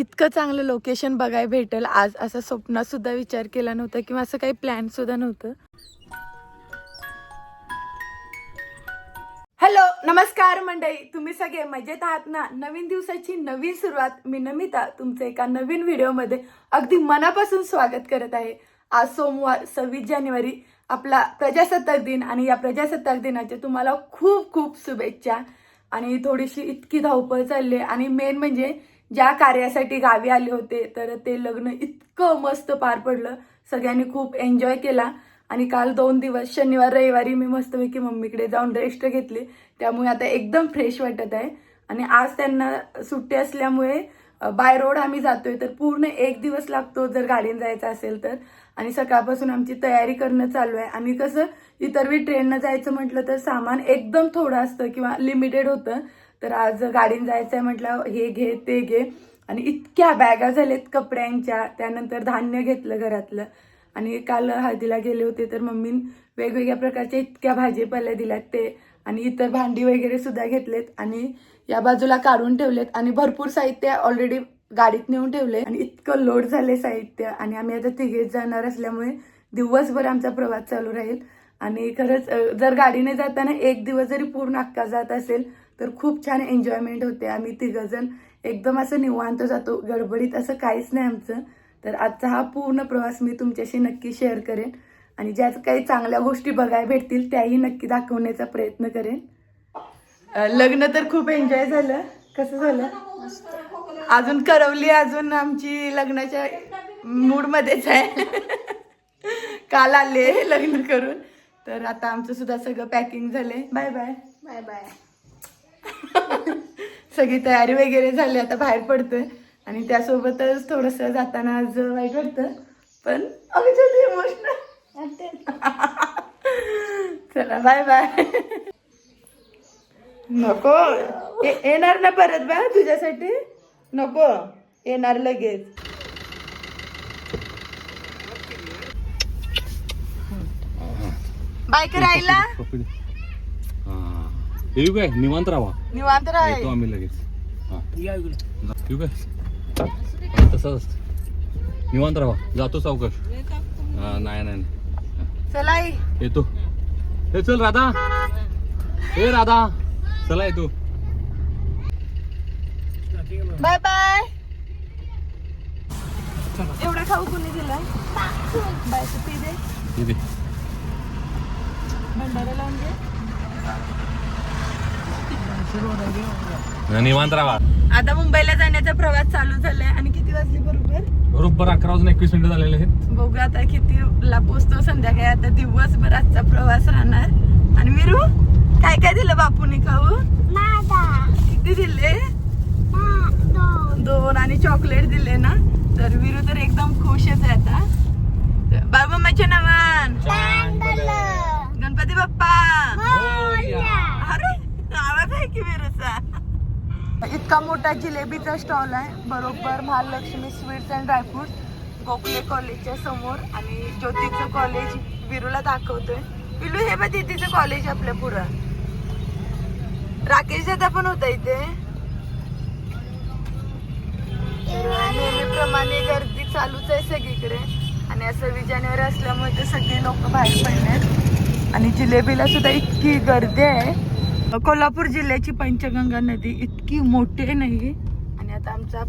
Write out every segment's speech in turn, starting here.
इतकं चांगलं लोकेशन बघायला भेटेल. आज असं स्वप्नात सुद्धा विचार केला नव्हता किंवा असं काही प्लॅन सुद्धा नव्हतं. हॅलो नमस्कार मंडळी. तुम्ही सगळे मजेत आहात ना? नवीन दिवसाची नवीन सुरुवात. मी नमिता तुमचं एका नवीन व्हिडिओमध्ये अगदी मनापासून स्वागत करत आहे. आज सोमवार सव्वीस जानेवारी आपला प्रजासत्ताक दिन आणि या प्रजासत्ताक दिनाच्या तुम्हाला खूप खूप शुभेच्छा. आणि थोडीशी इतकी धावपळ चालली आहे. आणि मेन म्हणजे ज्या कार्यासाठी गावी आले होते तर ते लग्न इतकं मस्त पार पडलं. सगळ्यांनी खूप एन्जॉय केला. आणि काल दोन दिवस शनिवार रविवारी मी मस्तपैकी मम्मीकडे जाऊन रेस्ट घेतली. त्यामुळे आता एकदम फ्रेश वाटत आहे. आणि आज त्यांना सुट्टी असल्यामुळे बाय रोड आम्ही जातोय तर पूर्ण एक दिवस लागतो जर गाडीने जायचं असेल तर. आणि सकाळपासून आमची तयारी करणं चालू आहे. आणि कसं इतर ट्रेननं जायचं म्हटलं तर सामान एकदम थोडं असतं किंवा लिमिटेड होतं. तर आज गाडीन जायचं आहे म्हटलं हे घे ते घे. आणि इतक्या बॅगा झाल्यात कपड्यांच्या. त्यानंतर धान्य घेतलं घरातलं. आणि काल हळदीला गेले होते तर मम्मीन वेगवेगळ्या प्रकारच्या इतक्या भाजीपाल्या दिल्यात ते. आणि इतर भांडी वगैरे सुद्धा घेतलेत. आणि या बाजूला काढून ठेवलेत. आणि भरपूर साहित्य ऑलरेडी गाडीत नेऊन ठेवले आणि इतकं लोड झाले साहित्य. आणि आम्ही आता तिघेच जाणार असल्यामुळे दिवसभर आमचा प्रवास चालू राहील. आणि खरंच जर गाडीने जाताना एक दिवस जरी पूर्ण अक्का जात असेल तर खूप छान एन्जॉयमेंट होते आम्ही तिघजण. एकदम असं निवांत जातो गडबडीत असं काहीच नाही आमचं. तर आजचा हा पूर्ण प्रवास मी तुमच्याशी नक्की शेअर करेन. आणि ज्यात काही चांगल्या गोष्टी बघायला भेटतील त्याही नक्की दाखवण्याचा प्रयत्न करेन. लग्न तर खूप एन्जॉय झालं. कसं झालं? अजून करवली अजून आमची लग्नाच्या मूडमध्येच आहे. काल आले लग्न करून. तर आता आमचं सुद्धा सगळं पॅकिंग झालंय. बाय बाय बाय बाय सगळी तयारी वगैरे झाली आता बाहेर पडतोय. आणि त्यासोबतच थोडस जाताना आज वाईट वाटतं. पण अगदी इमोशनल चला बाय बाय नको. येणार ना परत बा तुझ्यासाठी? नको. येणार लगेच. बाय करायला हो, हो. येऊ काय? निवांत राहा निवांत येतो आम्ही लगेच. हा. येऊ काय? तसंच असतं. निवांत राहा. जातो सावकाश. हा नाही नाही नाही. चला आई. येतो. हे चल राधा. हे राधा. चला येतो. Bye bye. एवढं खाऊ कोणी दिलं? बाय तू पी दे. इथे भंडारा लावून घे निवांत राहा. आता मुंबईला जाण्याचा प्रवास चालू झालाय. आणि किती वाजले बरोबर? बरोबर अकरा वाजून एकवीस मिनिटं झालेले आहेत. बघू आता किती ला पोचतो संध्याकाळी. आता दिवसभर आजचा प्रवास राहणार. आणि विरू काय काय दिलं बापूने खाऊ? किती दिले? दोन. आणि चॉकलेट दिले ना? तर विरू तर एकदम खुशच आहे आता. बाबा माझ्या नावान गणपती बाप्पा. अरे आवाज आहे की विरूचा इतका मोठा जिलेबीचा स्टॉल आहे. बरोबर Mahalakshmi sweets and dry fruits Gokhale कॉलेजच्या समोर आणि ज्योतीचं कॉलेज विरूला दाखवतोय. विलू हे बघ तिचं कॉलेज आपल्या पुढं. राकेश दादा पण होता इथे. नेहमीप्रमाणे गर्दी चालूच आहे सगळीकडे. आणि असं सव्वीस जानेवारी असल्यामुळे ते सगळे लोक बाहेर पडले आणि जिलेबीला सुद्धा इतकी गर्दी आहे. कोल्हापूर जिल्ह्याची पंचगंगा नदी इतकी मोठी नाही. आणि आता आमचा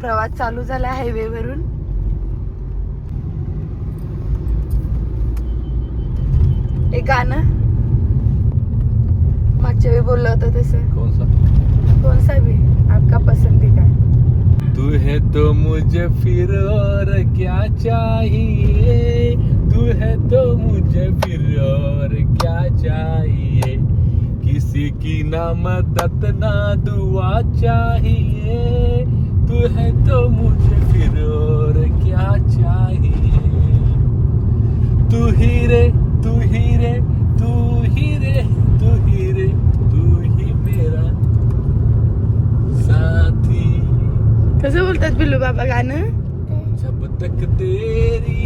प्रवास चालू झाला हायवे वरून. एक गाणं. मागच्या वेळी बोललं होतं तसं. कोण सा कौन सा भी आपका पसंदीदा तू है तो मुझे फिर और क्या चाहिए? तू है तो मुझे फिर और क्या चाहिए? किसी की ना मदद ना दुआ चाहिए। तू है तो मुझे फिर और क्या चाहिए? तू ही रे तू ही रे तू ही रे तू ही रे तू ही मेरा साथी। कसं बोलतात बिल्लू बाबा गाणं जब तक तेरी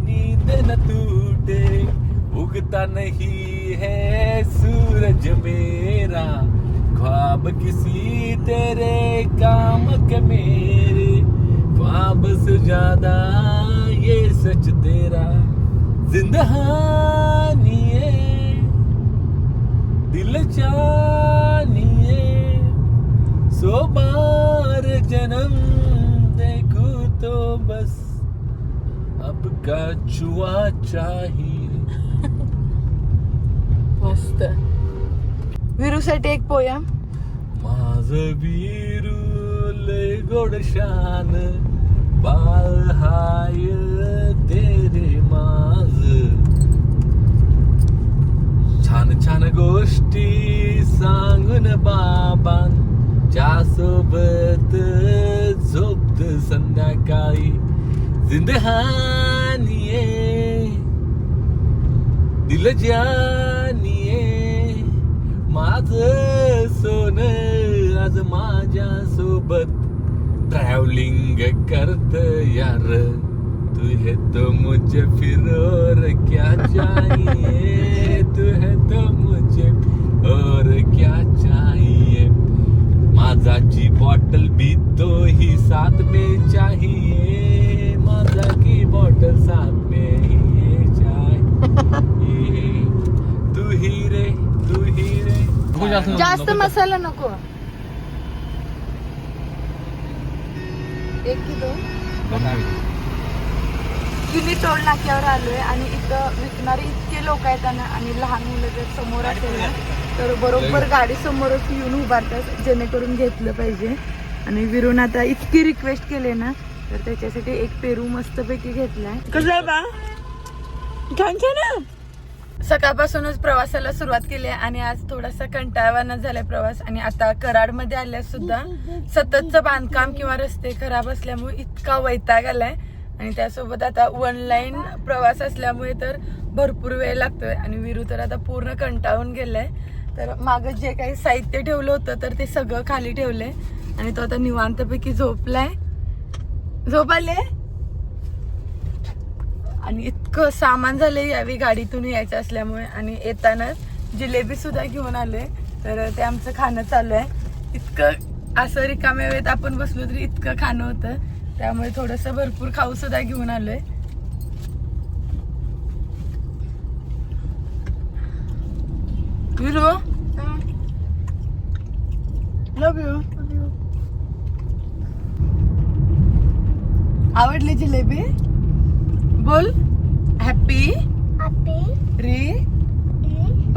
नींद न टूटे उगता नहीं है सूरज मेरा। ख्वाब किसी तेरे काम के मेरे। ख्वाब से ज़्यादा ये सच तेरा जिंदहानी दिल जानी है। सो बार जन्म देखूँ तो बस अब का छुआ चाहिए। मस्त. विरूसाठी एक पोया. माझ वीरू लय गोड शान. बाळ हाय तेरे माझ छान छान गोष्टी सांगून बाबांच्या सोबत झोपत संध्याकाळी जिंदहानी दिल ज्या माझ सोन आज माझ्या सोबत. ट्रॅव्हलिंग करत यार. तू है तो मुझे फिर और क्या चाहिए? तू है तो मुझे और क्या चाहिए? माझाची बॉटल भी तो ही साथ में चाहिए. माझा की बॉटल साथ में ही चाहिए. तू ही रे तू ही रे. जास्त मसाला नको. एक की दोन. किल्ली टोल नाक्यावर आलोय आणि इथं विकणारे इतके लोक आहेत ना आणि लहान मुलं जर समोर असेल ना तर बरोबर गाडी समोरच येऊन उभारतात जेणेकरून घेतलं पाहिजे. आणि विरून आता इतकी रिक्वेस्ट केले ना तर त्याच्यासाठी एक पेरू मस्तपैकी घेतलाय. कसं बा? छान छान सकाळपासूनच प्रवासाला सुरुवात केली आहे आणि आज थोडासा कंटाळवाना झालाय प्रवास. आणि आता कराडमध्ये आल्यास सुद्धा सततचं बांधकाम किंवा रस्ते खराब असल्यामुळे इतका वैताग आलाय. आणि त्यासोबत आता वन लाईन प्रवास असल्यामुळे तर भरपूर वेळ लागतोय. आणि विरू तर आता पूर्ण कंटाळून गेलाय. तर मागं जे काही साहित्य ठेवलं होतं तर ते सगळं खाली ठेवलंय. आणि तो आता निवांतपैकी झोपलाय. झोप आले आणि इतकं सामान झालं यावी गाडीतून यायचं असल्यामुळे. आणि येतानाच जिलेबी सुद्धा घेऊन आलोय. तर ते आमचं खाणं चालू आहे. इतकं असं रिकाम्या वेळेत आपण बसलो तरी इतकं खाणं होतं. त्यामुळे थोडस भरपूर खाऊ सुद्धा घेऊन आलोय. विरू? लव यू आवडली जिलेबी? बोल.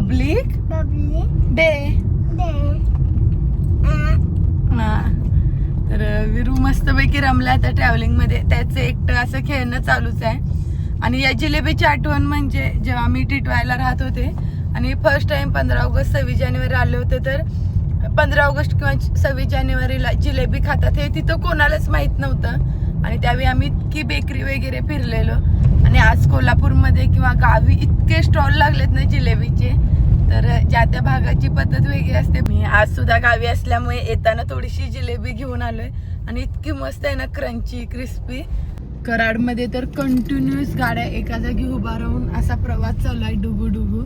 पब्लिक? Public day. हा. तर विरू मस्तपैकी रमला आता ट्रॅव्हलिंगमध्ये. त्याचं एकटं असं खेळणं चालूच आहे. आणि या जिलेबीची आठवण म्हणजे जेव्हा मी टिटवायला राहत होते आणि फर्स्ट टाइम पंधरा ऑगस्ट सव्वीस जानेवारी आले होते तर पंधरा ऑगस्ट किंवा सव्वीस जानेवारीला जिलेबी खातात. हे तिथं कोणालाच माहीत नव्हतं. आणि त्यावेळी आम्ही इतकी बेकरी वगैरे फिरलेलो. आणि आज कोल्हापूरमध्ये किंवा गावी इतके स्टॉल लागलेत ना जिलेबीचे तर ज्या त्या भागाची पद्धत वेगळी असते. मी आज सुद्धा गावी असल्यामुळे येताना थोडीशी जिलेबी घेऊन आलोय. आणि इतकी मस्त आहे ना क्रंची क्रिस्पी. कराडमध्ये तर कंटिन्युअस गाड्या एका जागी उभा राहून असा प्रवास चालू आहे डुबू डुबू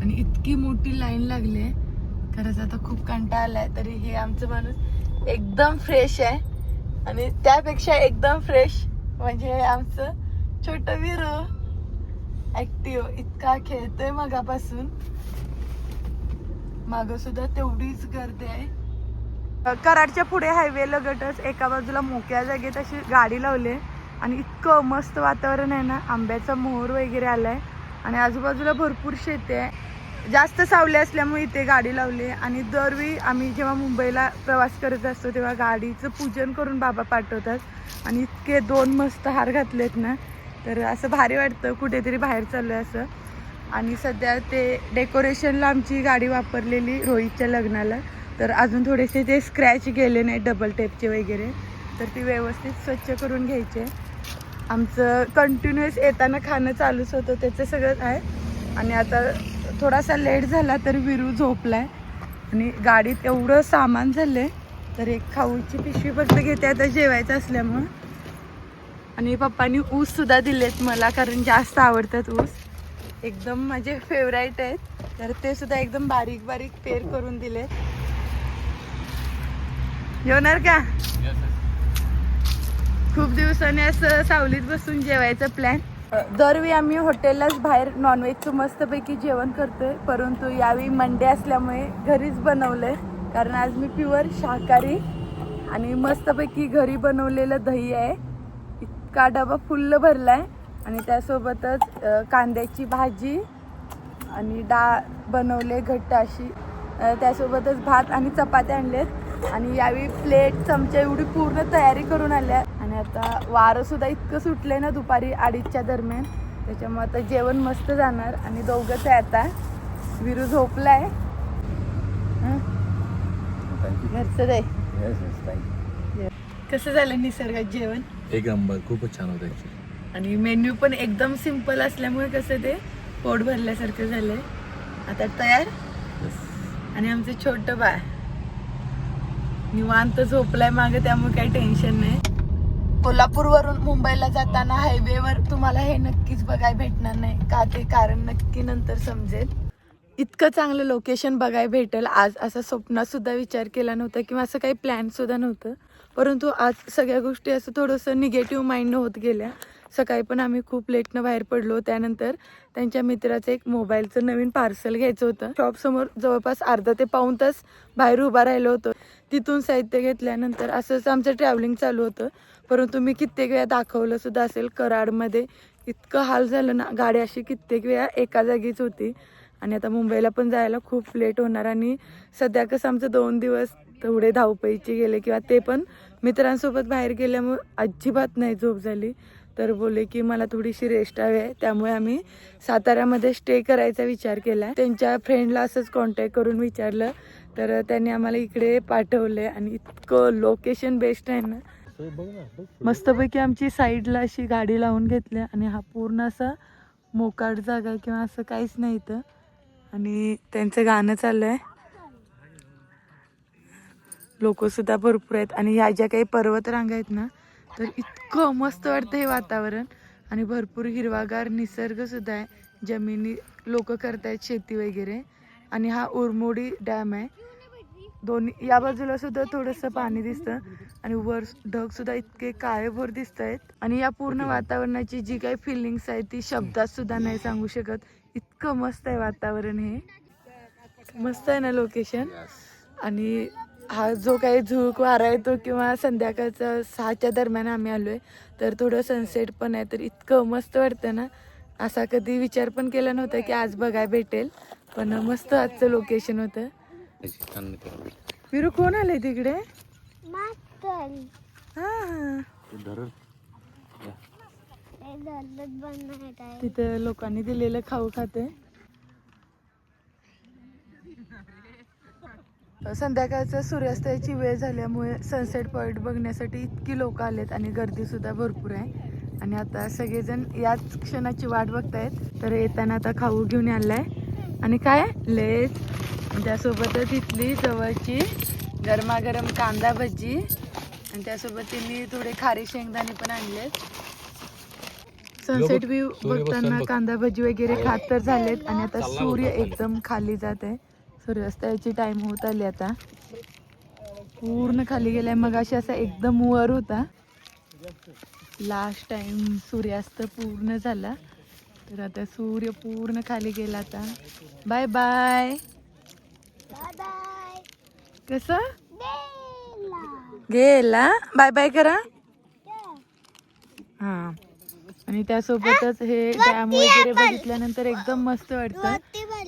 आणि इतकी मोठी लाईन लागली आहे खरंच आता खूप कंटाळा आलाय तरी हे आमचं माणूस एकदम फ्रेश आहे. आणि त्यापेक्षा एकदम फ्रेश म्हणजे आमचं छोट वीर ऍक्टिव्ह इतका खेळतोय मगापासून. माग सुद्धा तेवढीच गर्दी आहे. कराडच्या पुढे हायवे लगटच एका बाजूला मोक्या जागेत अशी गाडी लावली आणि इतकं मस्त वातावरण आहे ना आंब्याचा मोहर वगैरे आलाय. आणि आजूबाजूला भरपूर शेती आहे. जास्त सावली असल्यामुळे इथे गाडी लावली आहे आणि दरवेळी आम्ही जेव्हा मुंबईला प्रवास करत असतो तेव्हा गाडीचं पूजन करून बाबा पाठवतात. आणि इतके दोन मस्त हार घातलेत ना. तर असं भारी वाटतं कुठेतरी बाहेर चाललं आहे असं. आणि सध्या ते डेकोरेशनला आमची गाडी वापरलेली रोहितच्या लग्नाला. तर अजून थोडेसे ते स्क्रॅच गेले नाही डबल टेपचे वगैरे. तर ती व्यवस्थित स्वच्छ करून घ्यायचे. आमचं कंटिन्युअस येताना खाणं चालूच होतं त्याचं सगळं आहे. आणि आता थोडासा लेट झाला तर विरू झोपलाय. आणि गाडीत एवढं सामान झालंय तर एक खाऊची पिशवी फक्त घेते. आता जेवायचं असल्यामुळं. आणि पप्पांनी ऊस सुद्धा दिलेत मला कारण जास्त आवडतात ऊस. एकदम माझे फेवराईट आहेत. तर ते सुद्धा एकदम बारीक बारीक पेर करून दिले जेवणार का? खूप दिवसांनी असं सावलीत बसून जेवायचं प्लॅन दरवेळी आम्ही हॉटेललाच बाहेर नॉनव्हेजचं मस्तपैकी जेवण करतोय परंतु यावेळी मंडे असल्यामुळे घरीच बनवलंय कारण आज मी प्युअर शाकाहारी आणि मस्तपैकी घरी बनवलेलं दही आहे. इतका डबा फुल्ल भरलाय. आणि त्यासोबतच कांद्याची भाजी आणि डाळ बनवले घट्ट अशी. त्यासोबतच भात आणि चपात्या आणलेत. आणि यावेळी प्लेट चमचा एवढी पूर्ण तयारी करून आल्या आणि आता वारं सुद्धा इतकं सुटलंय ना दुपारी अडीचच्या दरम्यान. त्याच्यामुळे आता जेवण मस्त जाणार आणि दोघंच आहे आता विरू झोपलाय. हं? घरचं दे कसं झालं निसर्गात जेवण? एक नंबर खूपच छान होतं. आणि मेन्यू पण एकदम सिंपल असल्यामुळे कसं ते पोट भरल्यासारखं झालंय. आता तयार? आणि आमचं छोटं बाळ. निवांत झोपलाय मागे त्यामुळे काही टेन्शन नाही. कोल्हापूरवरून मुंबईला जाताना हायवेवर तुम्हाला हे नक्कीच बघायला भेटणार नाही. का ते कारण नक्की नंतर समजेल. इतकं चांगलं लोकेशन बघायला भेटेल. आज असा स्वप्नातसुद्धा विचार केला नव्हता किंवा असं काही प्लॅनसुद्धा नव्हतं. परंतु आज सगळ्या गोष्टी असं थोडंसं निगेटिव्ह माइंडनं होत गेल्या. सकाळी पण आम्ही खूप लेटनं बाहेर पडलो. त्यानंतर त्यांच्या मित्राचं एक मोबाईलचं नवीन पार्सल घ्यायचं होतं. शॉपसमोर जवळपास अर्धा ते पाऊण तास बाहेर उभा राहिलो होतो. तिथून साहित्य घेतल्यानंतर असंच आमचं ट्रॅव्हलिंग चालू होतं. परंतु मी कित्येक वेळा दाखवलं सुद्धा असेल कराडमध्ये. इतकं हाल झालं ना गाडी अशी कित्येक वेळा एका जागीच होती. आणि आता मुंबईला पण जायला खूप लेट होणार आणि सध्या कसं आमचं दोन दिवस तेवढे धावपळीचे गेले किंवा ते पण मित्रांसोबत बाहेर गेल्यामुळे अजिबात नाही झोप झाली. तर बोले की मला थोडीशी रेस्ट हवी आहे. त्यामुळे आम्ही साताऱ्यामध्ये स्टे करायचा विचार केला. त्यांच्या फ्रेंडला असंच कॉन्टॅक्ट करून विचारलं. तर त्यांनी आम्हाला इकडे पाठवले आणि इतकं लोकेशन बेस्ट आहे ना. मस्तपैकी आमची साईडला अशी गाडी लावून घेतली आणि हा पूर्ण असा मोकाट जागा आहे किंवा असं काहीच नाही इथं. आणि त्यांचं गाणं चाललं आहे लोकसुद्धा भरपूर आहेत. आणि ह्या ज्या काही पर्वत रांगा आहेत ना तर इतकं मस्त वाटतं हे वातावरण. आणि भरपूर हिरवागार निसर्गसुद्धा आहे. जमिनी लोक करतायत शेती वगैरे. आणि हा उरमोडी डॅम आहे. दोन्ही या बाजूला सुद्धा थोडंसं पाणी दिसतं आणि वर ढग सुद्धा इतके काळेभोर दिसत आहेत आणि या पूर्ण वातावरणाची जी काही फिलिंग्स आहेत ती शब्दात सुद्धा नाही सांगू शकत. इतकं मस्त आहे वातावरण हे. मस्त आहे ना लोकेशन आणि हा जो काही झुळूक वारा येतो किंवा संध्याकाळचं सहाच्या दरम्यान आम्ही आलोय तर थोडं सनसेट पण आहे तर इतकं मस्त वाटतं ना. असा कधी विचार पण केला नव्हता की आज बघायला भेटेल पण मस्त आजचं लोकेशन होतं. विरू कोण आले तिकडे? तिथं लोकांनी दिलेलं खाऊ खाते. संध्याकाळचं सूर्यास्ताची वेळ झाल्यामुळे सनसेट पॉईंट बघण्यासाठी इतकी लोक आलेत आणि गर्दी सुद्धा भरपूर आहे. आणि आता सगळेजण याच क्षणाची वाट बघतायत. तर येताना आता खाऊ घेऊन आलाय आणि काय? लेस आणि त्यासोबतच इथली जवळची गरमागरम कांदा भजी. आणि त्यासोबत त्यांनी थोडे खारी शेंगदाणे पण आणलेत. सनसेट व्ह्यू बघताना. कांदा भजी वगैरे खात तर झालेत आणि आता सूर्य एकदम खाली जात आहे. सूर्यास्ताची टाइम होत आली आता. पूर्ण खाली गेलाय. मग अशी असा एकदम वर होता. लास्ट टाइम सूर्यास्त पूर्ण झाला. तर आता सूर्य पूर्ण खाली गेला आता. बाय बाय कसं? गेला. बाय बाय करा. हा. आणि त्यासोबतच हे डॅम वगैरे बघितल्यानंतर एकदम मस्त वाटतं.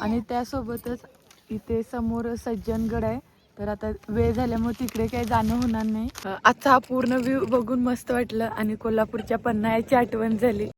आणि त्यासोबतच इथे समोर सज्जनगड आहे. तर आता वेळ झाल्यामुळे तिकडे काही जाणं होणार नाही. आजचा हा पूर्ण व्ह्यू बघून मस्त वाटलं. आणि कोल्हापूरच्या पन्हाळ्याची आठवण झाली.